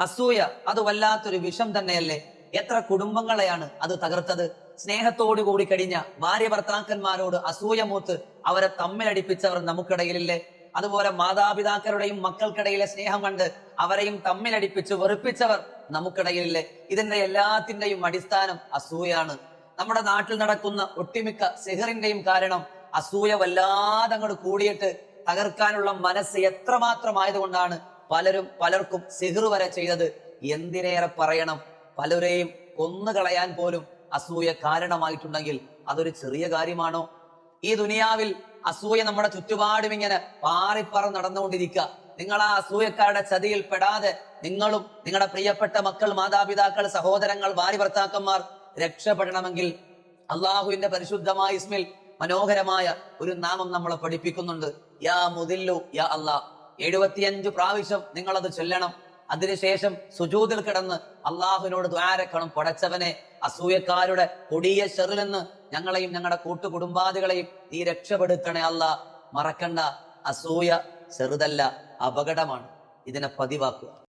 അസൂയ അത് വല്ലാത്തൊരു വിഷം തന്നെയല്ലേ? എത്ര കുടുംബങ്ങളെയാണ് അത് തകർത്തത്? സ്നേഹത്തോടു കൂടി കഴിഞ്ഞ ഭാര്യ ഭർത്താക്കന്മാരോട് അസൂയ മൂത്ത് അവരെ തമ്മിലടിപ്പിച്ചവർ നമുക്കിടയിലില്ലേ? അതുപോലെ മാതാപിതാക്കളുടെയും മക്കൾക്കിടയിലെ സ്നേഹം കണ്ട് അവരെയും തമ്മിലടിപ്പിച്ച് വെറുപ്പിച്ചവർ നമുക്കിടയിലില്ലേ? ഇതിന്റെ എല്ലാത്തിന്റെയും അടിസ്ഥാനം അസൂയാണ്. നമ്മുടെ നാട്ടിൽ നടക്കുന്ന ഒട്ടിമിക്ക സെഹറിന്റെയും കാരണം അസൂയ വല്ലാതെ അങ്ങോട്ട് കൂടിയിട്ട് തകർക്കാനുള്ള മനസ്സ് എത്രമാത്രമായതുകൊണ്ടാണ് പലരും പലർക്കും സിഹർ വരെ ചെയ്തത് എന്തിനേറെ പറയണം? പലരെയും കൊന്നുകളയാൻ പോലും അസൂയ കാരണമായിട്ടുണ്ടെങ്കിൽ അതൊരു ചെറിയ കാര്യമാണോ? ഈ ദുനിയാവിൽ അസൂയ നമ്മുടെ ചുറ്റുപാടും ഇങ്ങനെ പാറിപ്പറ നടന്നുകൊണ്ടിരിക്കുക. നിങ്ങൾ ആ അസൂയക്കാരുടെ ചതിയിൽ പെടാതെ നിങ്ങളും നിങ്ങളുടെ പ്രിയപ്പെട്ട മക്കൾ മാതാപിതാക്കൾ സഹോദരങ്ങൾ ഭാര്യ ഭർത്താക്കന്മാർ രക്ഷപ്പെടണമെങ്കിൽ അള്ളാഹുവിന്റെ പരിശുദ്ധമായ ഇസ്മിൽ മനോഹരമായ ഒരു നാമം നമ്മളെ പഠിപ്പിക്കുന്നുണ്ട്. യാ മുതില്ലു യാ അല്ലാ എഴുപത്തിയഞ്ച് പ്രാവശ്യം നിങ്ങൾ അത് ചൊല്ലണം. അതിനുശേഷം സുജൂതിൽ കിടന്ന് അള്ളാഹുവിനോട് ദ്വാരക്കണം പടച്ചവനെ അസൂയക്കാരുടെ കൊടിയ ചെറുലെന്ന് ഞങ്ങളെയും ഞങ്ങളുടെ കൂട്ടുകുടുംബാദികളെയും നീ രക്ഷപ്പെടുത്തണേ അല്ല. മറക്കണ്ട. അസൂയ ചെറുതല്ല അപകടമാണ്. ഇതിനെ പതിവാക്കുക.